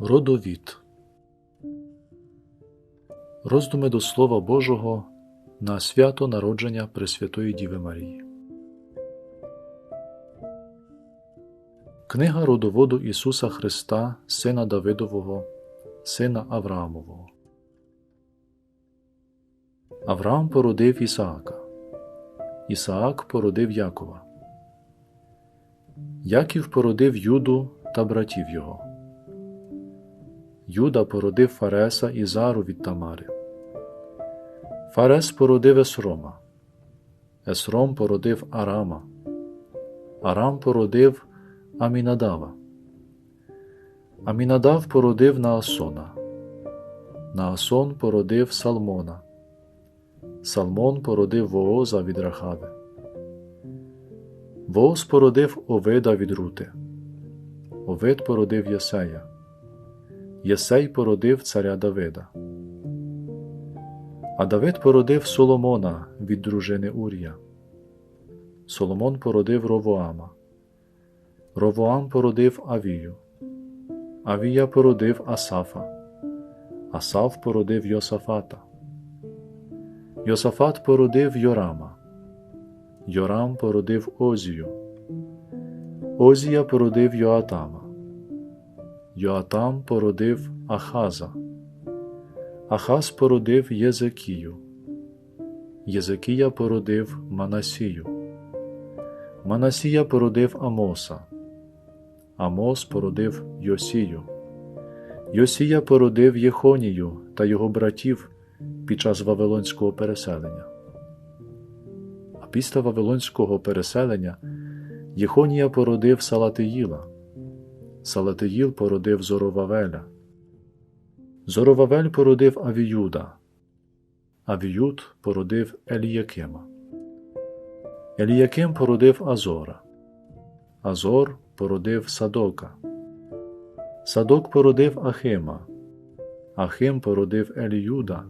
Родовід Роздуми до Слова Божого на свято народження Пресвятої Діви Марії. Книга родоводу Ісуса Христа, Сина Давидового, Сина Авраамового. Авраам породив Ісаака. Ісаак породив Якова. Яків породив Юду та братів його. Юда породив Фареса і Зару від Тамари. Фарес породив Есрома. Есром породив Арама. Арам породив Амінадава. Амінадав породив Наасона. Наасон породив Салмона. Салмон породив Вооза від Рахави. Вооз породив Овида від Рути. Овид породив Єсея. Єсей породив царя Давида. А Давид породив Соломона від дружини Урія. Соломон породив Ровоама. Ровоам породив Авію. Авія породив Асафа. Асаф породив Йосафата. Йосафат породив Йорама. Йорам породив Озію. Озія породив Йоатама. Йоатам породив Ахаза. Ахаз породив Єзекію. Єзекія породив Манасію. Манасія породив Амоса. Амос породив Йосію. Йосія породив Єхонію та його братів під час Вавилонського переселення. А після Вавилонського переселення Єхонія породив Салатиїла. Салатиїл породив Зоровавеля. Зоровавель породив Авіюда. Авіюд породив Еліякима. Еліяким породив Азора. Азор породив Садока. Садок породив Ахима. Ахим породив Еліюда.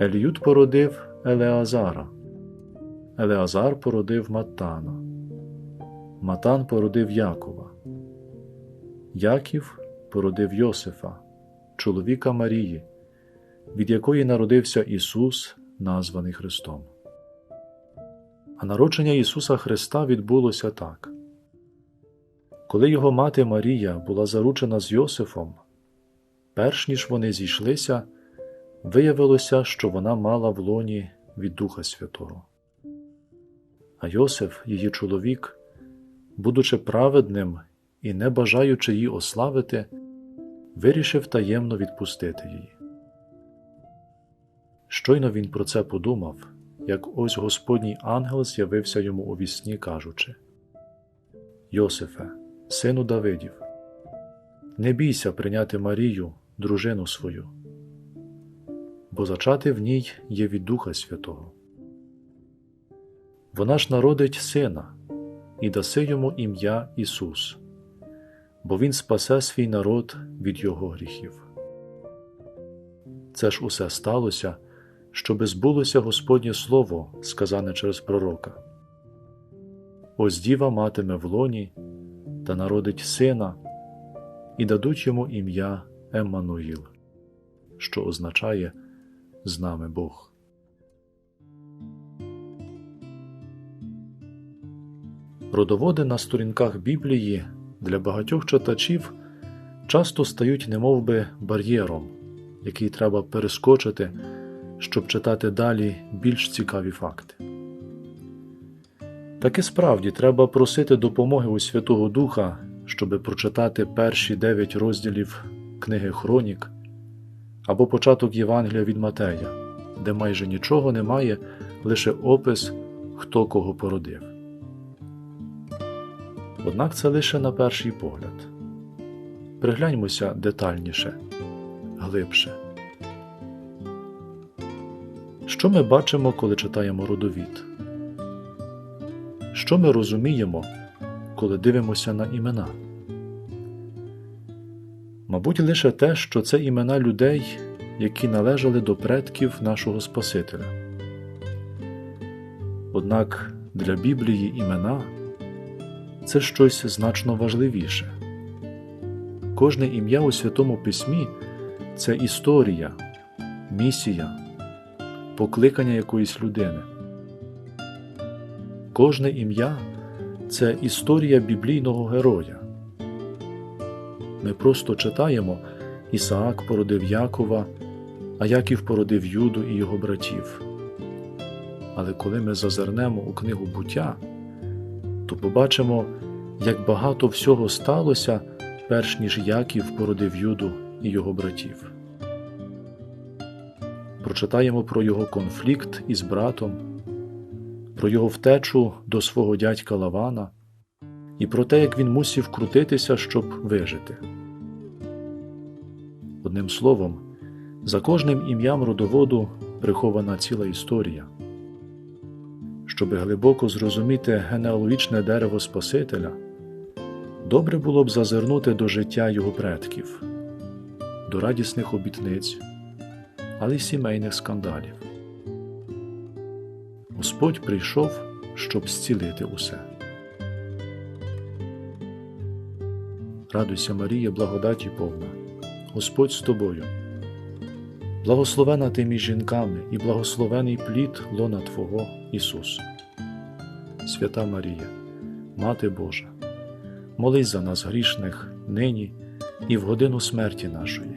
Еліюд породив Елеазара. Елеазар породив Маттана. Матан породив Якова. Яків породив Йосифа, чоловіка Марії, від якої народився Ісус, названий Христом. А народження Ісуса Христа відбулося так. Коли його мати Марія була заручена з Йосифом, перш ніж вони зійшлися, виявилося, що вона мала в лоні від Духа Святого. А Йосиф, її чоловік, будучи праведним і, не бажаючи її ославити, вирішив таємно відпустити її. Щойно він про це подумав, як ось Господній ангел з'явився йому у вісні, кажучи Йосифе, сину Давидів, не бійся прийняти Марію, дружину свою, бо зачати в ній є від Духа Святого. Вона ж народить сина і даси йому ім'я Ісус, бо Він спасе свій народ від його гріхів. Це ж усе сталося, щоби збулося Господнє Слово, сказане через пророка. Ось діва матиме в лоні та народить сина, і дадуть йому ім'я Еммануїл, що означає з нами Бог. Родоводи на сторінках Біблії для багатьох читачів часто стають немовби бар'єром, який треба перескочити, щоб читати далі більш цікаві факти. Таки справді треба просити допомоги у Святого Духа, щоби прочитати перші дев'ять розділів книги Хронік або початок Євангелія від Матея, де майже нічого немає, лише опис, хто кого породив. Однак це лише на перший погляд. Пригляньмося детальніше, глибше. Що ми бачимо, коли читаємо родовід? Що ми розуміємо, коли дивимося на імена? Мабуть, лише те, що це імена людей, які належали до предків нашого Спасителя. Однак для Біблії імена це щось значно важливіше. Кожне ім'я у Святому Письмі це історія, місія, покликання якоїсь людини. Кожне ім'я це історія біблійного героя. Ми просто читаємо Ісаак породив Якова, а Яків породив Юду і його братів. Але коли ми зазирнемо у книгу буття, то побачимо, як багато всього сталося, перш ніж Яків породив Юду і його братів. Прочитаємо про його конфлікт із братом, про його втечу до свого дядька Лавана і про те, як він мусив крутитися, щоб вижити. Одним словом, за кожним ім'ям родоводу прихована ціла історія. Щоби глибоко зрозуміти генеалогічне дерево Спасителя, добре було б зазирнути до життя його предків, до радісних обітниць, але й сімейних скандалів. Господь прийшов, щоб зцілити усе. Радуйся, Марія, благодаті повна, Господь з тобою. Благословена ти між жінками і благословений плід лона Твого Ісус. Свята Марія, Мати Божа, молись за нас грішних нині і в годину смерті нашої.